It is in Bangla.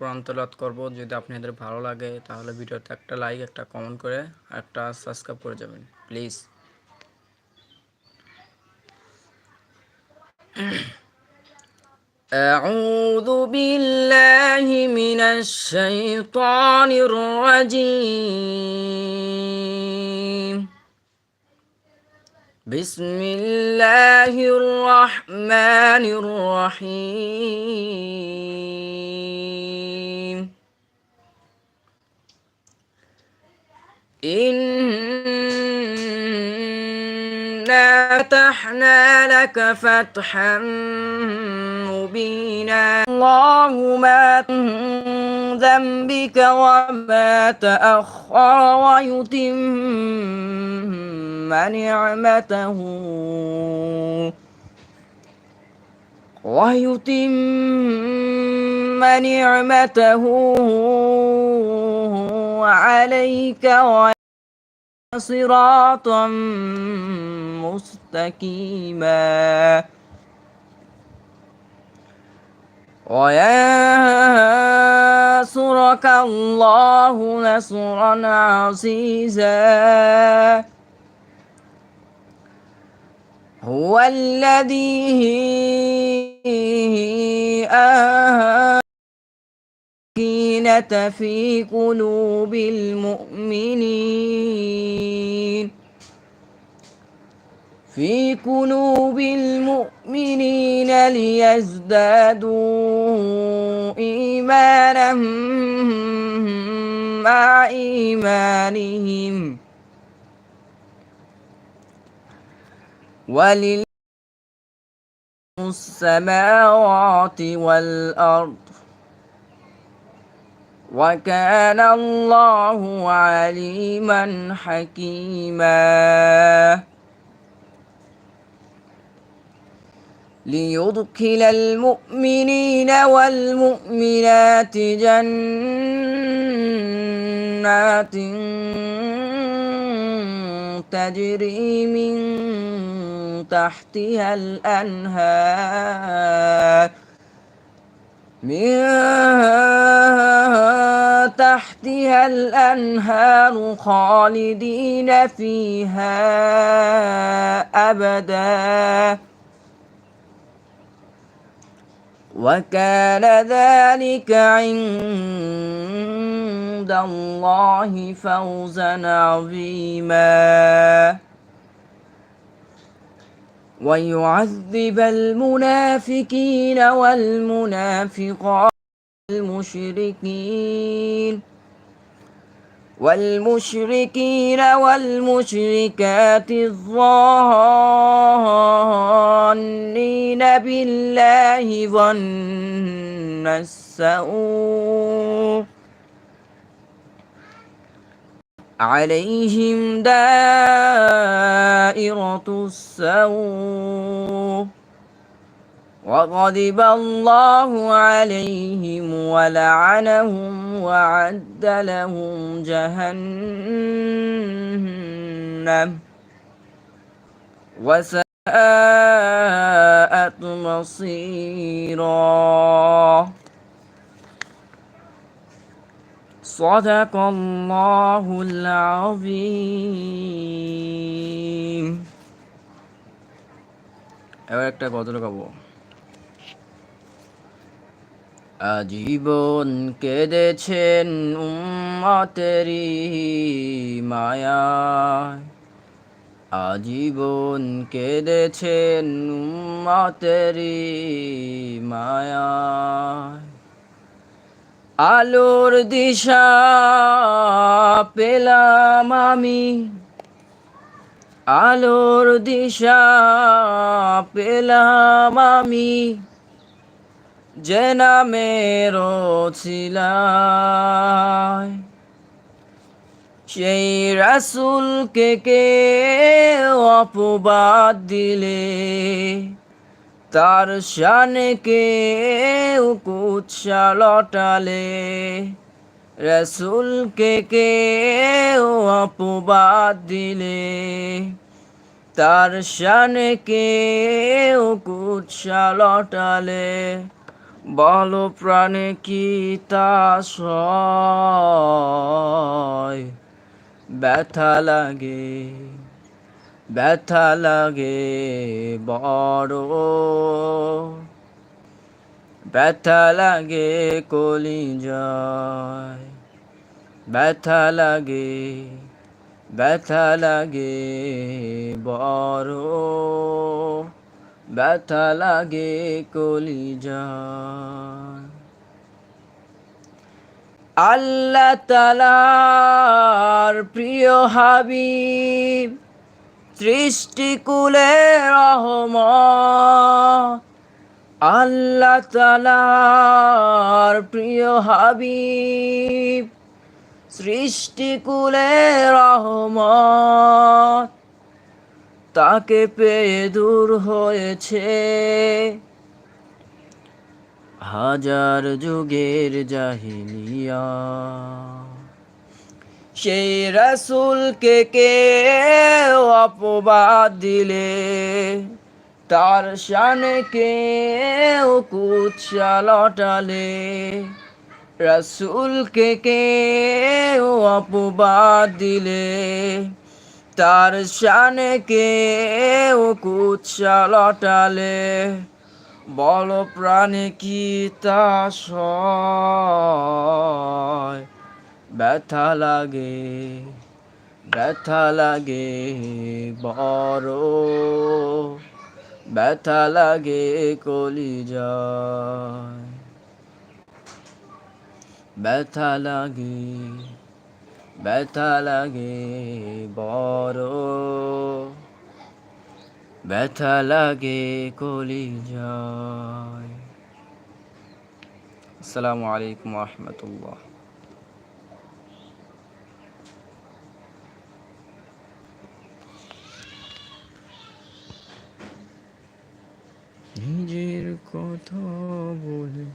কোরআন তেলাওয়াত করব যদি আপনাদের ভালো লাগে তাহলে ভিডিওতে একটা লাইক একটা কমেন্ট করে একটা সাবস্ক্রাইব করে যাবেন প্লিজ أعوذ بالله من الشيطان الرجيم بسم الله الرحمن الرحيم إنا فتحنا لك فتحا مبينا الله ما ذنبك وما تأخر ويتم نعمته ويتم نعمته عليك صراطا مستقيما. وينصرك الله نصرا عزيزا. هو الذي في قلوب المؤمنين. في قلوب المؤمنين ليزدادوا إيمانا مع إيمانهم. ولله السماوات والأرض وكان الله عليما حكيما. ليدخل المؤمنين والمؤمنات جنات تجري من تحتها الأنهار. من تحتها الأنهار خالدين فيها أبداً. وكان ذلك عند الله فوزا عظيما. ويعذب المنافقين والمنافقات المشركين والمشركين والمشركات الظانين بالله ظن السوء عليهم دائرة السوء وغضب الله عليهم ولعنهم وعد لهم جهنم وساءت مصيرا صدق الله العظيم এবার একটা গজল গাবো আজীবন কেঁদেছেন উম্মতেরি মায়া আজীবন কেঁদেছেন উম্মতেরি মায়া আলোর দিশা পেলাম আমি। আলোর দিশা পেলাম আমি। যে নামের সেই রাসুলকে কে অপবাদ দিলে? তার শানকে কুৎসা লটালে রসুলকে কে অপবাদ দিলে। তার শানকে কুৎসা লটালে, বলো প্রাণে কি তা ব্যথা লাগে। ব্যথা লাগে বড়। ব্যথা লাগে কলি যায় ব্যথা লাগে ব্যথা লাগে বড়। ব্যথা লাগে কলি যায় আল্লাহ তালার প্রিয় হাবিব সৃষ্টিকুলে রহম আল্লাহ তালার প্রিয় হাবিব। সৃষ্টিকুলে রহমত। তাকে পেয়ে দূর হয়েছে। হাজার যুগের জাহিলিয়া। সেই রসুলকে কে অপবাদ দিলে, তার শানে কেউ কুৎসা লটালে। রসুলকে কেউ অপবাদ দিলে, তার শানে কেউ কুৎসা লটালে। বল প্রাণে কি তা ব্যথা লাগে ব্যথা লাগে বড়। ব্যথা লাগে কলি যায় ব্যথা লাগে ব্যথা লাগে বড়। ব্যথা লাগে কলি যায় আসসালামু আলাইকুম রহমতুল্লাহ। কথা বলে।